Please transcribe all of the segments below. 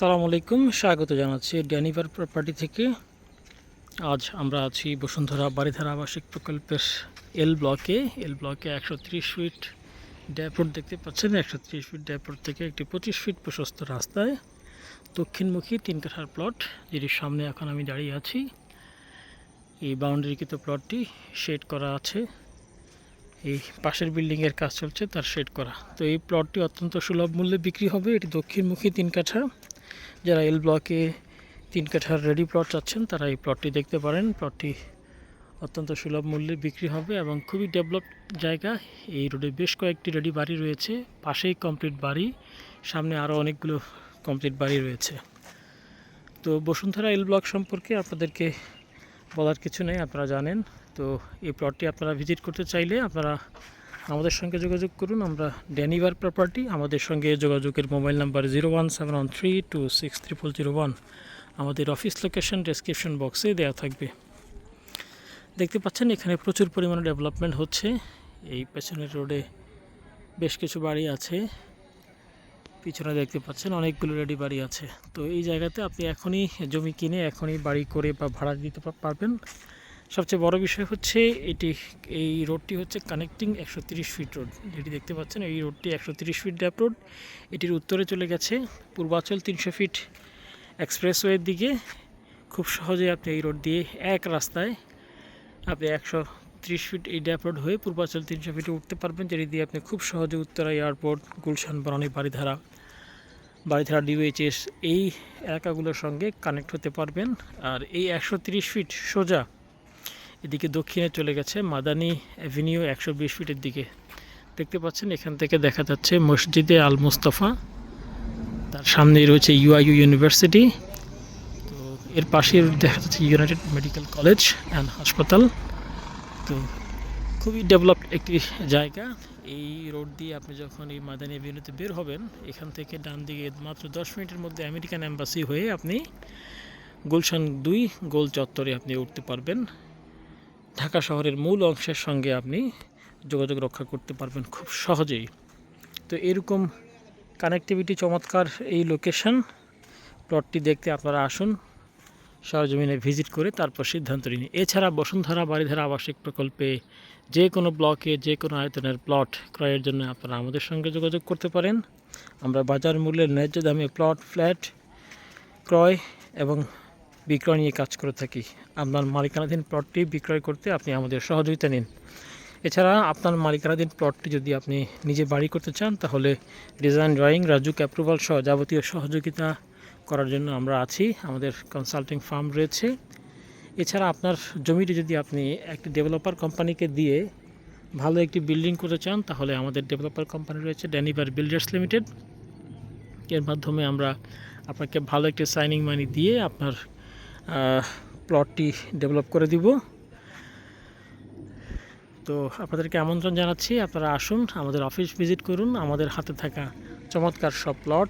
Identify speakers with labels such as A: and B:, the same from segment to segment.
A: আসসালামু আলাইকুম, স্বাগত জানাচ্ছি ড্যানিভার প্রপার্টি থেকে। আজ আমরা আছি বসুন্ধরা বাড়িধারা আবাসিক প্রকল্পের এল ব্লকে এল ব্লকে একশো ত্রিশ ফিট ড্যাপোর্ট দেখতে পাচ্ছেন। একশো ত্রিশ ফিট ড্যাপোর্ট থেকে একটি পঁচিশ ফিট প্রশস্ত রাস্তায়। দক্ষিণমুখী তিন কাঠার প্লট যেটির সামনে এখন আমি দাঁড়িয়ে আছি। এই বাউন্ডারিকৃত প্লটটি শেড করা আছে। এই পাশের বিল্ডিংয়ের কাজ চলছে, তার শেড করা। তো এই প্লটটি অত্যন্ত সুলভ মূল্যে বিক্রি হবে। এটি দক্ষিণমুখী তিন কাঠা। যারা এল ব্লকে তিন কাঠার রেডি প্লট চাচ্ছেন, তারা এই প্লটটি দেখতে পারেন। প্লটটি অত্যন্ত সুলভ মূল্যে বিক্রি হবে এবং খুবই ডেভেলপ জায়গা। এই রোডে বেশ কয়েকটি রেডি বাড়ি রয়েছে। পাশেই কমপ্লিট বাড়ি, সামনে আরও অনেকগুলো কমপ্লিট বাড়ি রয়েছে। তো বসুন্ধরা এল ব্লক সম্পর্কে আপনাদেরকে বলার কিছু নেই, আপনারা জানেন। তো এই প্লটটি আপনারা ভিজিট করতে চাইলে আপনারা আমাদের সঙ্গে যোগাযোগ করুন, আমরা ড্যানিভার প্রপার্টি আমাদের সঙ্গে যোগাযোগের mobile number zero one seven one three two six triple zero one আমাদের অফিস লোকেশন ডেসক্রিপশন বক্সে দেওয়া থাকবে। দেখতে পাচ্ছেন, এখানে প্রচুর পরিমাণে ডেভেলপমেন্ট হচ্ছে। এই পেছনের রোডে বেশ কিছু বাড়ি আছে। পিছনে দেখতে পাচ্ছেন, অনেকগুলো রেডি বাড়ি আছে। তো এই জায়গাতে আপনি এখনই জমি কিনে এখনই বাড়ি করে বা ভাড়া দিতে পারবেন। সবচেয়ে বড় বিষয় হচ্ছে এটি, এই রোডটি হচ্ছে কানেক্টিং একশো তিরিশ ফিট রোড যেটি দেখতে পাচ্ছেন, এই রোডটি একশো তিরিশ ফিট ড্যাপ রোড এটির উত্তরে চলে গেছে পূর্বাচল তিনশো ফিট এক্সপ্রেসওয়ের দিকে। খুব সহজে আপনি এই রোড দিয়ে এক রাস্তায় আপনি একশো ত্রিশ ফিট এই ড্যাপ রোড হয়ে পূর্বাচল তিনশো ফিটে উঠতে পারবেন, যেটি দিয়ে আপনি খুব সহজে উত্তরা এয়ারপোর্ট গুলশান, বনানী বাড়িধারা বাড়িধারা ডিওএইচএস এই এলাকাগুলোর সঙ্গে কানেক্ট হতে পারবেন। আর এই একশো ফিট সোজা এদিকে দক্ষিণে চলে গেছে মাদানি অ্যাভিনিউ একশো বিশ ফিটের দিকে। দেখতে পাচ্ছেন, এখান থেকে দেখা যাচ্ছে মসজিদে আল মুস্তফা, তার সামনেই রয়েছে ইউআইইউ ইউনিভার্সিটি। তো এর পাশে দেখা যাচ্ছে ইউনাইটেড মেডিকেল কলেজ অ্যান্ড হাসপাতাল। তো খুবই ডেভেলপড একটি জায়গা। এই রোড দিয়ে আপনি যখন এই মাদানী অ্যাভিনিউতে বের হবেন, এখান থেকে ডান দিকে মাত্র দশ মিনিটের মধ্যে আমেরিকান অ্যাম্বাসি হয়ে আপনি গুলশান দুই গোল চত্বরে আপনি উঠতে পারবেন। ঢাকা শহরের মূল অংশের সঙ্গে আপনি যোগাযোগ রক্ষা করতে পারবেন খুব সহজেই। তো এরকম কানেক্টিভিটি চমৎকার এই লোকেশন প্লটটি দেখতে আপনারা আসুন, সরজমিনে ভিজিট করে তারপর সিদ্ধান্ত নিন। এছাড়া বসুন্ধরা বাড়িধারা আবাসিক প্রকল্পে যে কোনো ব্লকে, যে কোনো আয়তনের প্লট ক্রয়ের জন্য আপনারা আমাদের সঙ্গে যোগাযোগ করতে পারেন। আমরা বাজার মূল্যের ন্যায্য দামে প্লট ফ্ল্যাট ক্রয় এবং বিক্রয় নিয়ে কাজ করে থাকি। আপনার মালিকানাধীন প্লটটি বিক্রয় করতে আপনি আমাদের সহযোগিতা নিন। এছাড়া আপনার মালিকানাধীন প্লটটি যদি আপনি নিজে বাড়ি করতে চান, তাহলে ডিজাইন ড্রয়িং রাজুক অ্যাপ্রুভাল সহ যাবতীয় সহযোগিতা করার জন্য আমরা আছি। আমাদের কনসাল্টিং ফার্ম রয়েছে। এছাড়া আপনার জমিটি যদি আপনি একটি ডেভেলপার কোম্পানিকে দিয়ে ভালো একটি বিল্ডিং করতে চান, তাহলে আমাদের ডেভেলপার কোম্পানি রয়েছে ড্যানিভার বিল্ডার্স লিমিটেড এর মাধ্যমে আমরা আপনাকে ভালো একটি সাইনিং মানি দিয়ে আপনার প্লটটি ডেভেলপ করে দিব। তো আপনাদেরকে আমন্ত্রণ জানাচ্ছি, আপনারা আসুন, আমাদের অফিস ভিজিট করুন, আমাদের হাতে থাকা চমৎকার সব প্লট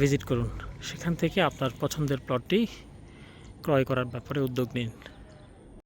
A: ভিজিট করুন। সেখান থেকে আপনার পছন্দের প্লটটি ক্রয় করার ব্যাপারে উদ্যোগ নিন।